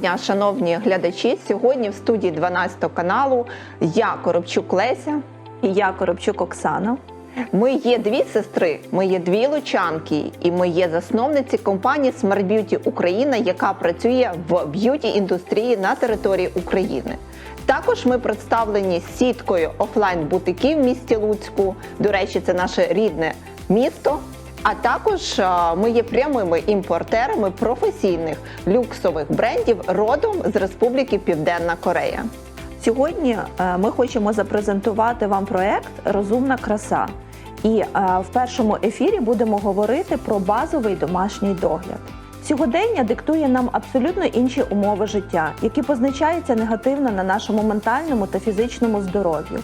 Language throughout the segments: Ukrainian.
дня, шановні глядачі. Сьогодні в студії 12 каналу я Коробчук Леся. І я Коробчук Оксана. Ми є дві сестри, ми є дві лучанки, і ми є засновниці компанії Smart Beauty Україна, яка працює в б'юті індустрії на території України. Також ми представлені сіткою офлайн бутиків в місті Луцьку. До речі, це наше рідне місто. А також ми є прямими імпортерами професійних люксових брендів родом з Республіки Південна Корея. Сьогодні е, ми хочемо запрезентувати вам проект Розумна краса. І е, в першому ефірі будемо говорити про базовий домашній догляд. Сьогодення диктує нам абсолютно інші умови життя, які позначаються негативно на нашому ментальному та фізичному здоров'ю.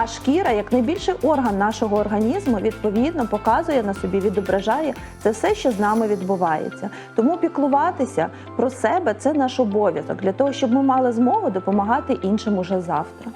А шкіра, як найбільший орган нашого організму, відповідно показує на собі, відображає це все, що з нами відбувається. Тому піклуватися про себе це наш обов'язок для того, щоб ми мали змогу допомагати іншим уже завтра.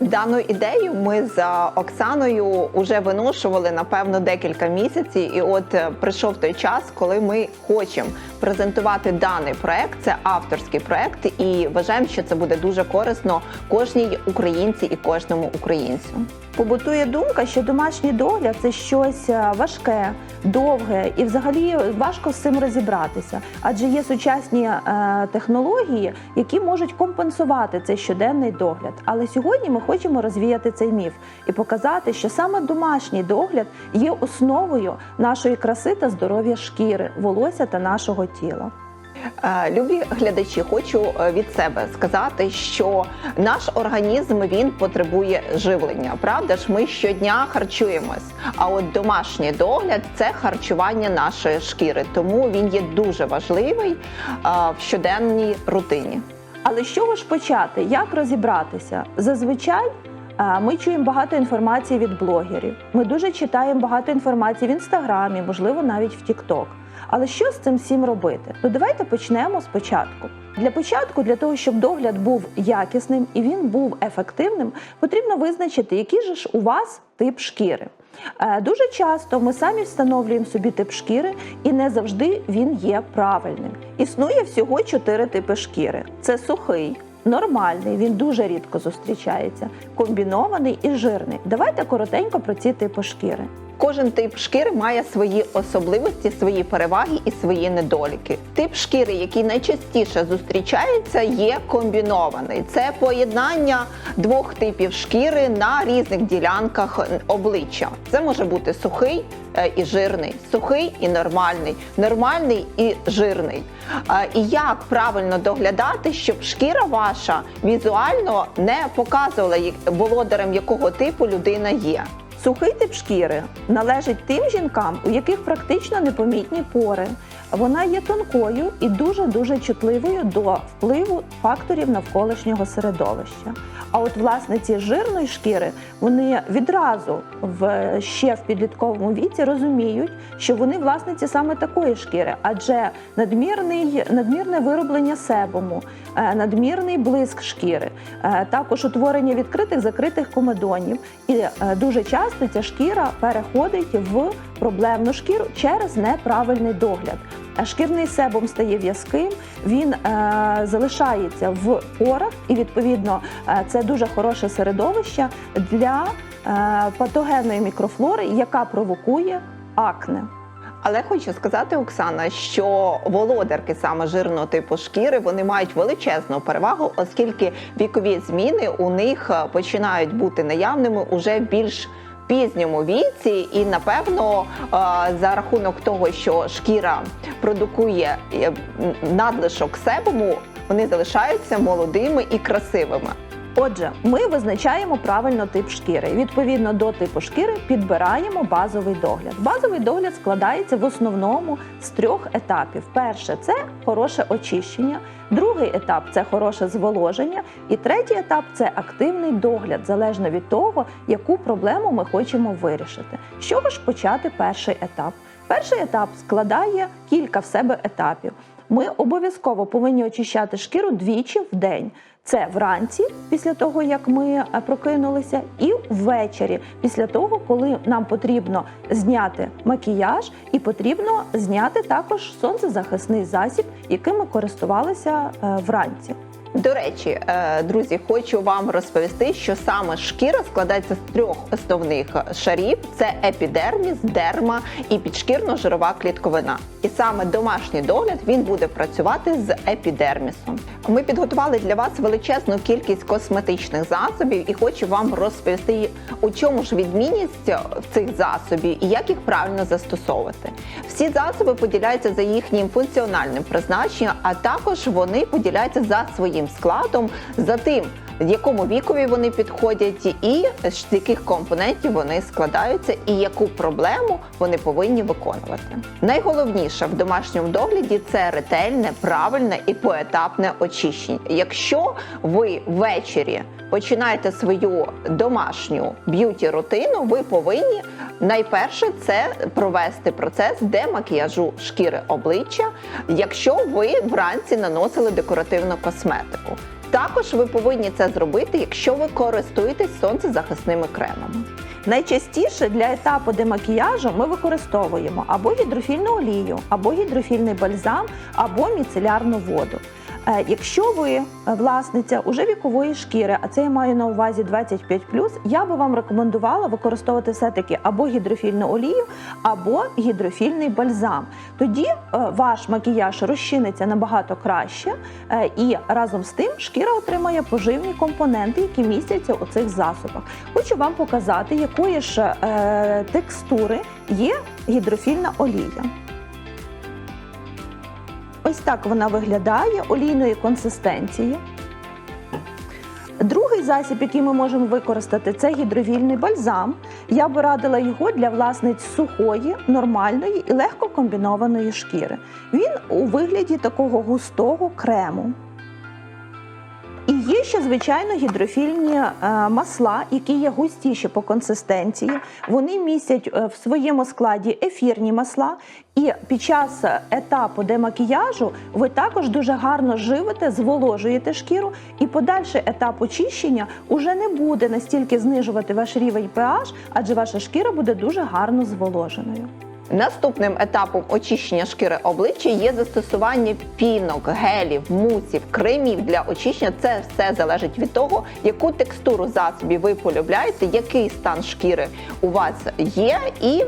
Дану ідею ми з Оксаною вже виношували напевно декілька місяців, і от е, прийшов той час, коли ми хочемо презентувати даний проект. Це авторський проект, і вважаємо, що це буде дуже корисно кожній українці і кожному українцю. Побутує думка, що домашній догляд це щось е, важке, довге і взагалі важко з цим розібратися, адже є сучасні е, технології, які можуть компенсувати цей щоденний догляд. Але сьогодні ми хочемо розвіяти цей міф і показати, що саме домашній догляд є основою нашої краси та здоров'я шкіри, волосся та нашого тіла. Е, Любі глядачі, хочу е, від себе сказати, що наш організм він потребує живлення. Правда ж, ми щодня харчуємось. А от домашній догляд це харчування нашої шкіри, тому він є дуже важливий е, в щоденній рутині. Але з чого ж почати? Як розібратися? Зазвичай ми чуємо багато інформації від блогерів. Ми дуже читаємо багато інформації в інстаграмі, можливо, навіть в Тікток. Але що з цим всім робити? Ну давайте почнемо спочатку. Для початку, для того, щоб догляд був якісним і він був ефективним, потрібно визначити, який же ж у вас тип шкіри. Е, Дуже часто ми самі встановлюємо собі тип шкіри, і не завжди він є правильним. Існує всього чотири типи шкіри: це сухий, нормальний, він дуже рідко зустрічається, комбінований і жирний. Давайте коротенько про ці типи шкіри. Кожен тип шкіри має свої особливості, свої переваги і свої недоліки. Тип шкіри, який найчастіше зустрічається, є комбінований. Це поєднання двох типів шкіри на різних ділянках обличчя. Це може бути сухий е, і жирний, сухий і нормальний, нормальний і жирний. Е, І як правильно доглядати, щоб шкіра ваша візуально не показувала володарем якого типу людина є. Сухий тип шкіри належить тим жінкам, у яких практично непомітні пори. Вона є тонкою і дуже-дуже чутливою до впливу факторів навколишнього середовища. А от власниці жирної шкіри вони відразу в ще в підлітковому віці розуміють, що вони власниці саме такої шкіри, адже надмірний, надмірне вироблення себуму, е, надмірний блиск шкіри, е, також утворення відкритих закритих комедонів. І е, дуже часто ця шкіра переходить в проблемну шкіру через неправильний догляд. А Шкірний себум стає в'язким, він е, залишається в порах, і відповідно е, це дуже хороше середовище для е, патогенної мікрофлори, яка провокує акне. Але хочу сказати, Оксана, що володарки саме жирного типу шкіри вони мають величезну перевагу, оскільки вікові зміни у них е, починають бути наявними уже більш пізньому віці, і напевно е, за рахунок того, що шкіра продукує е, надлишок себуму, вони залишаються молодими і красивими. Отже, ми визначаємо правильно тип шкіри. Відповідно до типу шкіри підбираємо базовий догляд. Базовий догляд складається в основному з трьох етапів: перше це хороше очищення, другий етап це хороше зволоження, і третій етап це активний догляд, залежно від того, яку проблему ми хочемо вирішити. З чого ж почати перший етап? Перший етап складає кілька в себе етапів. Ми обов'язково повинні очищати шкіру двічі в день. Це вранці, після того як ми е, прокинулися, і ввечері, після того, коли нам потрібно зняти макіяж, і потрібно зняти також сонцезахисний засіб, яким ми користувалися е, вранці. До речі, е, друзі, хочу вам розповісти, що саме шкіра складається з трьох основних шарів: це епідерміс, дерма і підшкірно-жирова клітковина. І саме домашній догляд він буде працювати з епідермісом. Ми підготували для вас величезну кількість косметичних засобів і хочу вам розповісти, у чому ж відмінність цих засобів і як їх правильно застосовувати. Всі засоби поділяються за їхнім функціональним призначенням, а також вони поділяються за своїм складом, за тим, якому вікові вони підходять, і з яких компонентів вони складаються, і яку проблему вони повинні виконувати. Найголовніше в домашньому догляді це ретельне, правильне і поетапне очищення. Якщо ви ввечері починаєте свою домашню б'юті рутину, ви повинні найперше це провести процес демакіяжу шкіри обличчя, якщо ви вранці наносили декоративну косметику. Також ви повинні це зробити, якщо ви користуєтесь сонцезахисними кремами. Найчастіше для етапу демакіяжу ми використовуємо або гідрофільну олію, або гідрофільний бальзам, або міцелярну воду. Е, Якщо ви е, власниця уже вікової шкіри, а це я маю на увазі 25 я би вам рекомендувала використовувати все-таки або гідрофільну олію, або гідрофільний бальзам. Тоді е, ваш макіяж розчиниться набагато краще, і разом з тим шкіра отримає поживні компоненти, які містяться у цих засобах. Хочу вам показати, якої ж текстури є гідрофільна олія. Ось так вона виглядає олійної консистенції. Другий засіб, який ми можемо використати, це гідровільний бальзам. Я би радила його для власниць сухої, нормальної і легко комбінованої шкіри. Він у вигляді такого густого крему. І є ще, звичайно, гідрофільні е, масла, які є густіші по консистенції. Вони містять е, в своєму складі ефірні масла. І під час етапу демакіяжу ви також дуже гарно живите, зволожуєте шкіру, і подальший етап очищення уже не буде настільки знижувати ваш рівень pH, адже ваша шкіра буде дуже гарно зволоженою. Наступним етапом очищення шкіри обличчя є застосування пінок, гелів, мусів, кремів для очищення. Це все залежить від того, яку текстуру засобів ви полюбляєте, який стан шкіри у вас є, і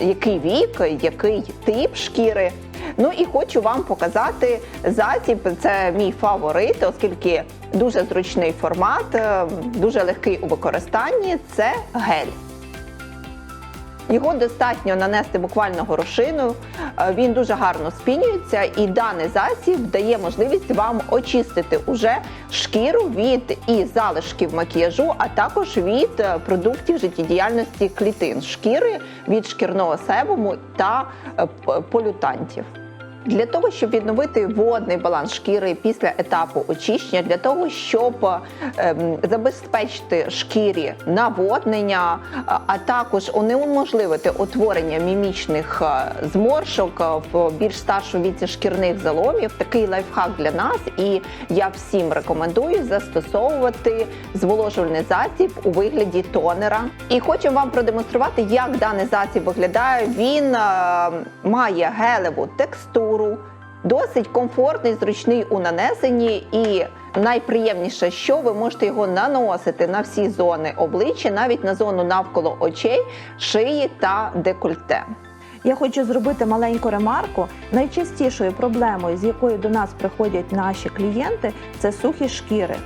який вік, який тип шкіри. Ну і хочу вам показати засіб. Це мій фаворит, оскільки дуже зручний формат, дуже легкий у використанні. Це гель. Його достатньо нанести буквально горошину, е, він дуже гарно спінюється, і даний засіб дає можливість вам очистити уже шкіру від і залишків макіяжу, а також від е, продуктів життєдіяльності клітин шкіри, від шкірного себуму та е, полютантів. Для того, щоб відновити водний баланс шкіри після етапу очищення, для того, щоб ем, забезпечити шкірі наводнення, а- також унеможливити утворення мімічних е, зморшок е, в більш старшому віці шкірних заломів, такий лайфхак для нас, і я всім рекомендую застосовувати зволожувальний засіб у вигляді тонера. І хочу вам продемонструвати, як даний засіб виглядає. Він е, має гелеву текстуру, досить комфортний, зручний у нанесенні і. Найприємніше, що ви можете його наносити на всі зони обличчя, навіть на зону навколо очей, шиї та декольте. Я хочу зробити маленьку ремарку. Найчастішою проблемою, з якою до нас приходять наші клієнти, це сухі шкіри.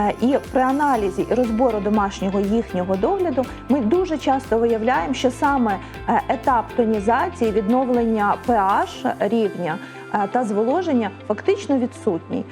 Е, І при аналізі і розбору домашнього їхнього догляду ми дуже часто виявляємо, що саме е, етап тонізації, відновлення pH рівня е, та зволоження фактично відсутній.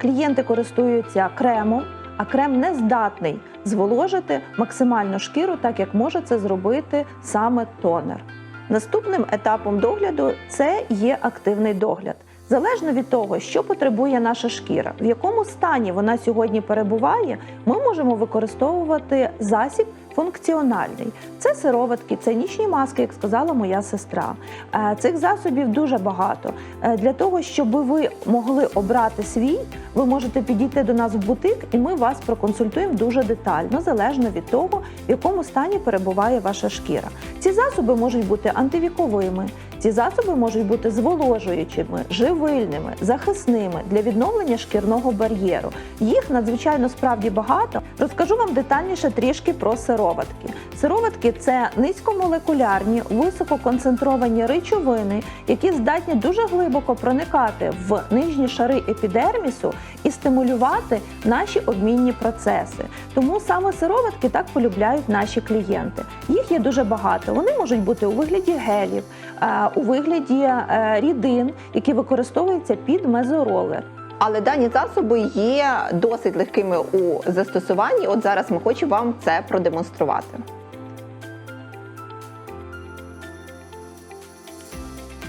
Клієнти користуються кремом, а крем не здатний зволожити максимально шкіру, так як може це зробити саме тонер. Наступним етапом догляду це є активний догляд. Залежно від того, що потребує наша шкіра, в якому стані вона сьогодні перебуває, ми можемо використовувати засіб функціональний. Це сироватки, це нічні маски, як сказала моя сестра. Е, Цих засобів дуже багато. Е, Для того, щоб ви могли обрати свій, ви можете підійти до нас в бутик, і ми вас проконсультуємо дуже детально, залежно від того, в якому стані перебуває ваша шкіра. Ці засоби можуть бути антивіковими, ці засоби можуть бути зволожуючими, живильними, захисними для відновлення шкірного бар'єру. Їх надзвичайно справді багато. Розкажу вам детальніше трішки про сироватки. Сироватки це низькомолекулярні, висококонцентровані речовини, які здатні дуже глибоко проникати в нижні шари епідермісу стимулювати наші обмінні процеси. Тому саме сироватки так полюбляють наші клієнти. Їх є дуже багато. Вони можуть бути у вигляді гелів, е, у вигляді е, рідин, які використовуються під мезоролер. Але дані засоби є досить легкими у застосуванні. От зараз ми хочемо вам це продемонструвати.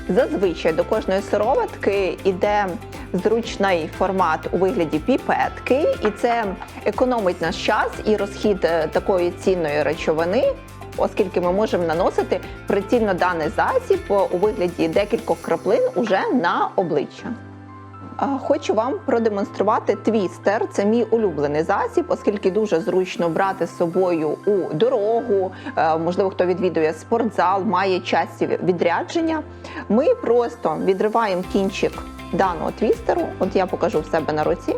Зазвичай до кожної сироватки йде зручний формат у вигляді піпетки, і це економить наш час і розхід е, такої цінної речовини, оскільки ми можемо наносити прицільно даний засіб у вигляді декількох краплин уже на обличчя. Хочу вам продемонструвати твістер. Це мій улюблений засіб, оскільки дуже зручно брати з собою у дорогу. Е, Можливо, хто відвідує спортзал, має часті відрядження. Ми просто відриваємо кінчик даного твістеру. От я покажу в себе на руці,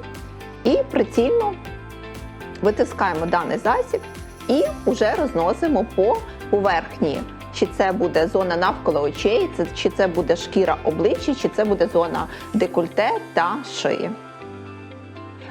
і прицільно витискаємо даний засіб і вже розносимо по поверхні. Чи це буде зона навколо очей, чи це буде шкіра обличчя, чи це буде зона декольте та шиї.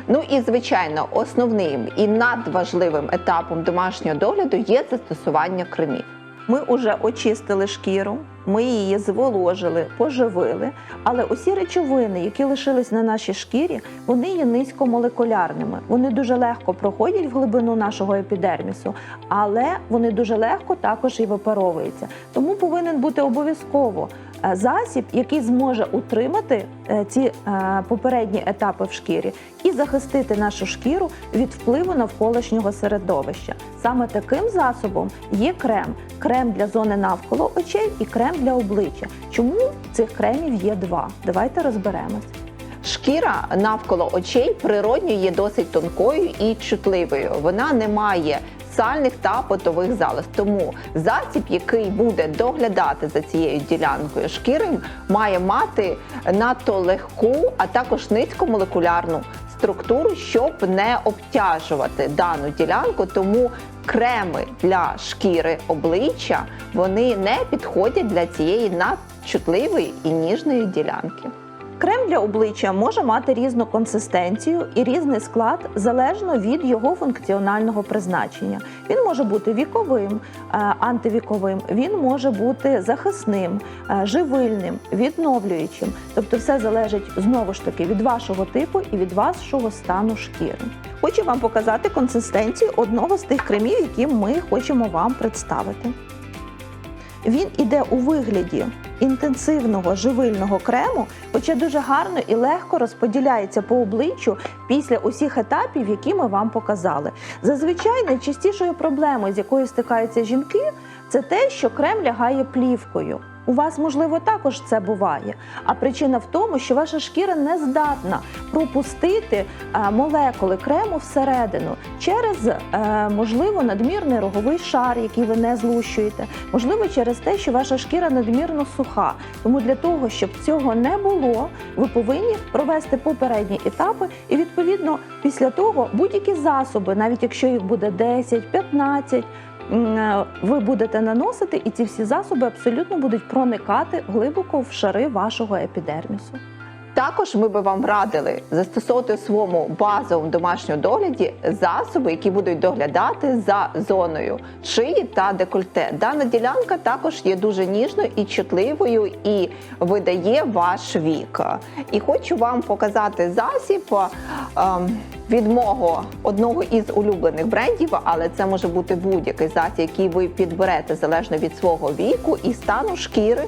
Ну і звичайно, основним і надважливим етапом домашнього догляду є застосування кремів. Ми вже очистили шкіру, ми її зволожили, поживили, але усі речовини, які лишились на нашій шкірі, вони є низькомолекулярними. Вони дуже легко проходять в глибину нашого епідермісу, але вони дуже легко також і випаровуються. Тому повинен бути обов'язково засіб, який зможе утримати е, ці е, попередні етапи в шкірі і захистити нашу шкіру від впливу навколишнього середовища. Саме таким засобом є крем. Крем для зони навколо очей і крем для обличчя. Чому цих кремів є два? Давайте розберемось. Шкіра навколо очей природньо є досить тонкою і чутливою. Вона не має сальних та потових залоз. Тому засіб, який буде доглядати за цією ділянкою шкіри, має мати надто легку, а також низькомолекулярну структуру, щоб не обтяжувати дану ділянку. Тому креми для шкіри обличчя вони не підходять для цієї надчутливої і ніжної ділянки. Крем для обличчя може мати різну консистенцію і різний склад залежно від його функціонального призначення. Він може бути віковим, е, антивіковим, він може бути захисним, е, живильним, відновлюючим. Тобто, все залежить знову ж таки від вашого типу і від вашого стану шкіри. Хочу вам показати консистенцію одного з тих кремів, які ми хочемо вам представити. Він іде у вигляді інтенсивного живильного крему, хоча дуже гарно і легко розподіляється по обличчю після усіх етапів, які ми вам показали. Зазвичай найчастішою проблемою, з якою стикаються жінки, це те, що крем лягає плівкою. У вас, можливо, також це буває. А причина в тому, що ваша шкіра не здатна пропустити е, молекули крему всередину через, е, можливо, надмірний роговий шар, який ви не злущуєте, можливо, через те, що ваша шкіра надмірно суха. Тому для того, щоб цього не було, ви повинні провести попередні етапи, і відповідно після того будь-які засоби, навіть якщо їх буде 10, 15, м, е, ви будете наносити, і ці всі засоби абсолютно будуть проникати глибоко в шари вашого епідермісу. Також ми би вам радили застосовувати у своєму базовому домашньому догляді засоби, які будуть доглядати за зоною шиї та декольте. Дана ділянка також є дуже ніжною і чутливою і видає ваш вік. І хочу вам показати засіб ем, від мого одного із улюблених брендів, але це може бути будь-який засіб, який ви підберете залежно від свого віку і стану шкіри.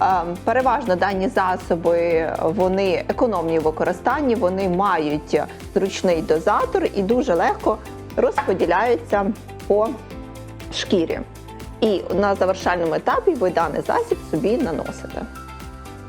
Ем, Переважно дані засоби вони економні в використанні, вони мають зручний дозатор і дуже легко розподіляються по шкірі. І на завершальному етапі ви даний засіб собі наносите.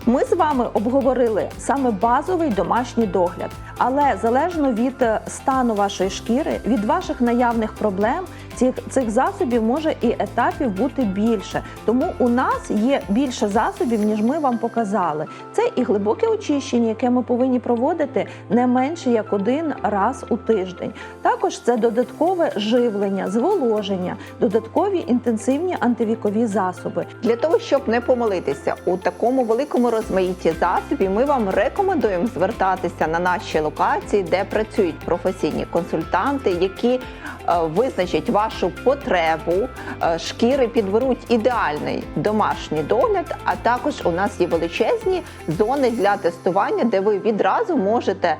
Ми з вами обговорили саме базовий домашній догляд, але залежно від е, стану вашої шкіри, від ваших наявних проблем, цих, цих засобів може і етапів бути більше. Тому у нас є більше засобів, ніж ми вам показали. Це і глибоке очищення, яке ми повинні проводити не менше як один раз у тиждень. Також це додаткове живлення, зволоження, додаткові інтенсивні антивікові засоби. Для того, щоб не помилитися у такому великому розмаїтті засобів, ми вам рекомендуємо звертатися на наші локації, де працюють професійні консультанти, які визначать вашу потребу е, шкіри, підберуть ідеальний домашній догляд. А також у нас є величезні зони для тестування, де ви відразу можете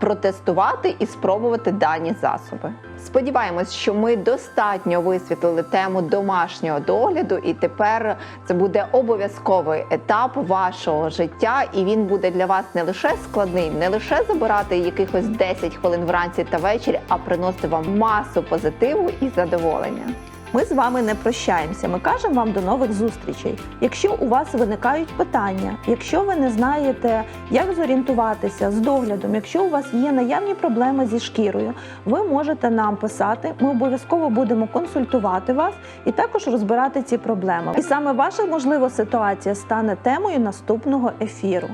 протестувати і спробувати дані засоби. Сподіваємось, що ми достатньо висвітлили тему домашнього догляду, і тепер це буде обов'язковий етап вашого життя, і він буде для вас не лише складним, не лише забирати якихось 10 хвилин вранці та ввечері, а приносити вам масу позитиву і задоволення. Ми з вами не прощаємося. Ми кажемо вам до нових зустрічей. Якщо у вас виникають питання, якщо ви не знаєте, як зорієнтуватися з доглядом, якщо у вас є наявні проблеми зі шкірою, ви можете нам писати. Ми обов'язково будемо консультувати вас і також розбирати ці проблеми. І саме ваша можлива ситуація стане темою наступного ефіру.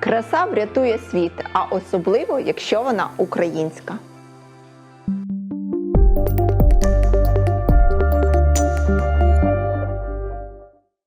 Краса врятує світ, а особливо, якщо вона українська.